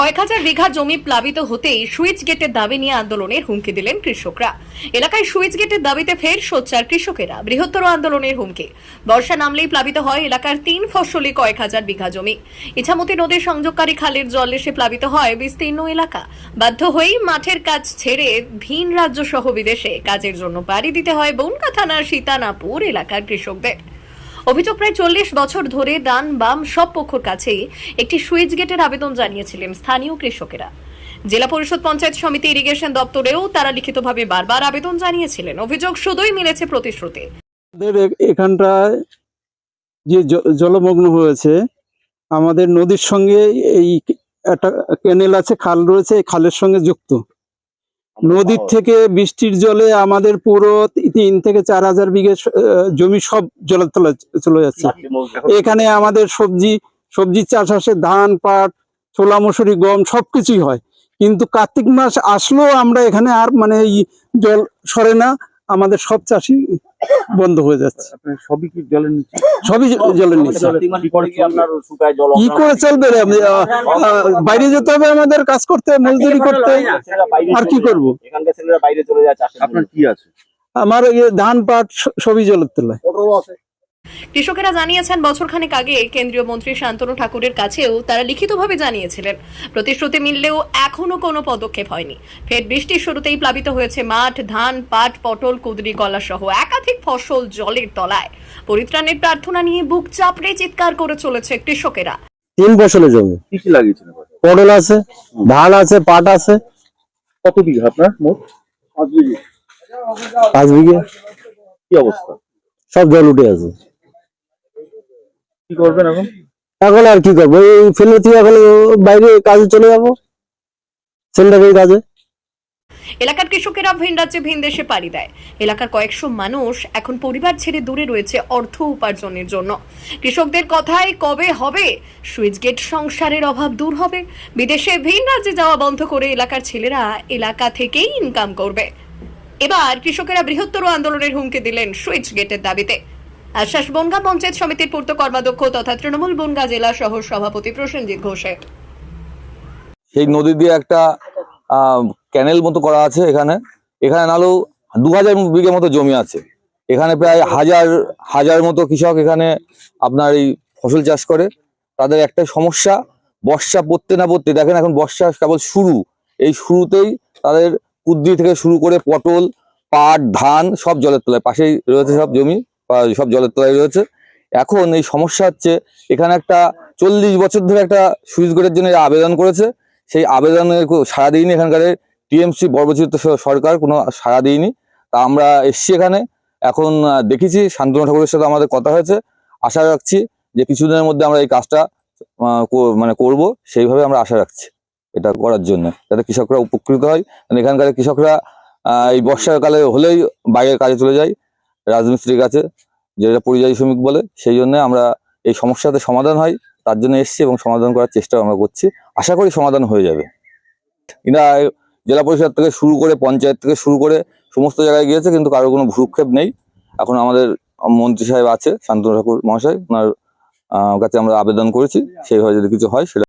কয়েক হাজার বিঘা জমি প্লাবিত হতেই সুইচ গেটের দাবি নিয়ে আন্দোলনের হুমকি দিলেন কৃষকরা। এলাকায় সুইচ গেটের দাবিতে ফের সোচ্চার কৃষকেরা, বৃহত্তর আন্দোলনের হুমকি। বর্ষা নামলেই প্লাবিত হয় এলাকার তিন ফসলি কয়েক হাজার বিঘা জমি। ইছামতি নদীর সংযোগকারী খালের জল এসে প্লাবিত হয় বিস্তীর্ণ এলাকা। বাধ্য হয়েই মাঠের কাজ ছেড়ে ভিন রাজ্য সহ বিদেশে কাজের জন্য পাড়ি দিতে হয় বনকা থানার সীতানাপুর এলাকার কৃষকদের। অভিযোগ প্রায় চল্লিশ বছর ধরে ডান বাম সব পক্ষর কাছেই একটি সুইচ গেটের আবেদন জানিয়েছিলেন স্থানীয় কৃষকেরা। জেলা পরিষদ পঞ্চায়েত সমিতি ইরিগেশন দপ্তরেও তারা লিখিতভাবে বারবার আবেদন জানিয়েছিলেন। অভিযোগ শুধুই মিলেছে প্রতিশ্রুতি। এখানটায় যে জলমগ্ন হয়েছে, আমাদের নদীর সঙ্গে এই একটা ক্যানেল আছে, খাল রয়েছে, এই খালের সঙ্গে যুক্ত। নদীর থেকে বৃষ্টির জলে আমাদের পুরো তিন থেকে চার হাজার বিঘে জমি সব জলের তলায় চলে যাচ্ছে। এখানে আমাদের সবজি সবজি চাষ আসে ধান পাট ছোলা মসুরি গম সবকিছুই হয়। কিন্তু কার্তিক মাস আসলেও আমরা এখানে আর মানে জল সরে না। আমাদের সব চাষি বন্ধ হয়ে যাচ্ছে। সবই কি জলের নিচে? সবই জলের নিচে। কি করে চলবে? বাইরে যেতে হবে আমাদের কাজ করতে মজদুরি করতে আর কি করব? বাইরে চলে যায় আপনার কি আছে? আমার এই ধান পাট সবই জলের তলায়। কৃষকেরা জানিয়েছেন বছরখানেক আগে কেন্দ্রীয় মন্ত্রী শান্তনু ঠাকুরের কাছেও তারা লিখিতভাবে জানিয়েছিলেন। প্রতিশ্রুতি মিললেও এখনও কোনো পদক্ষেপ হয়নি। ফের বৃষ্টির শুরুতেই প্লাবিত হয়েছে মাঠ ধান পাট পটল কুদরি কলা সহ একাধিক ফসল জলের তলায়। পরিত্রাণের প্রার্থনা নিয়ে বুক চাপড়ে চিৎকার করে চলেছে কৃষকেরা। তিন ফসলে জমি। কি কি লাগিয়েছেন এবার? পটল আছে ধান আছে পাট আছে। কত বিঘা আপনার মোট? পাঁচ বিঘে। কি অবস্থা? সব জল উঠে আছে। কি করবেন এখন? এখন আর কি করব? এই ফেলে তুই এখন বাইরে কাজে চলে যাব। এলাকার কৃষকেরা ভিন রাজ্যে ভিন দেশে পাড়ি দেয়। এলাকার কয়েকশো মানুষ এখন পরিবার ছেড়ে দূরে রয়েছে অর্থ উপার্জনের জন্য। কৃষকদের কথায় কবে হবে? সুইচ গেট সংসারের অভাব দূর হবে। বিদেশে ভিন রাজ্যে যাওয়া বন্ধ করে এলাকার ছেলেরা এলাকা থেকেই ইনকাম করবে। এবার কৃষকেরা বৃহত্তর আন্দোলনের হুমকি দিলেন সুইচ গেটের দাবিতে। আশ্বাস বনগা পঞ্চায়েত সমিতির পূর্ত কর্মাধ্যক্ষ তথা তৃণমূল বনগা জেলা সহ সভাপতি প্রসেনজিৎ ঘোষের। সেই নদী দিয়ে একটা ক্যানেল মতো করা আছে এখানে। এখানে নাহলেও দু হাজার বিঘে মতো জমি আছে। এখানে প্রায় হাজার হাজার মতো কৃষক এখানে আপনার এই ফসল চাষ করে। তাদের একটা সমস্যা, বর্ষা পড়তে না পড়তে। দেখেন এখন বর্ষা কেবল শুরু। এই শুরুতেই তাদের কুদ্রি থেকে শুরু করে পটল, পাট, ধান সব জলের তলায় পাশেই রয়েছে সব জমি সব জলের তলায় রয়েছে। এখন এই সমস্যা হচ্ছে, এখানে একটা চল্লিশ বছর ধরে একটা সুইচ গেটের জন্য আবেদন করেছে। সেই আবেদনের কো- সাড়া দিইনি এখানকার টিএমসি বর্বচিত সরকার, কোনো সাড়া দিইনি তা আমরা এসছি এখানে। এখন দেখেছি, শান্তনু ঠাকুরের সাথে আমাদের কথা হয়েছে। আশা রাখছি যে কিছুদিনের মধ্যে আমরা এই কাজটা মানে করব। সেইভাবে আমরা আশা রাখছি এটা করার জন্য, যাতে কৃষকরা উপকৃত হয়। এখানকার কৃষকরা এই বর্ষাকালে হলেই বাইরের কাজে চলে যায়, রাজমিস্ত্রির কাছে, যেটা পরিযায়ী শ্রমিক বলে। সেই জন্য আমরা এই সমস্যাতে সমাধান হয়। তার জন্য এসছি এবং সমাধান করার চেষ্টা আমরা করছি। আশা করি সমাধান হয়ে যাবে। এরা জেলা পরিষদ থেকে শুরু করে পঞ্চায়েত থেকে শুরু করে সমস্ত জায়গায় গিয়েছে, কিন্তু কারোর কোনো ভ্রুক্ষেপ নেই। এখন আমাদের মন্ত্রী সাহেব আছে, শান্তনু ঠাকুর মহাশয়, ওনার কাছে আমরা আবেদন করেছি, সেইভাবে যদি কিছু হয় সেটা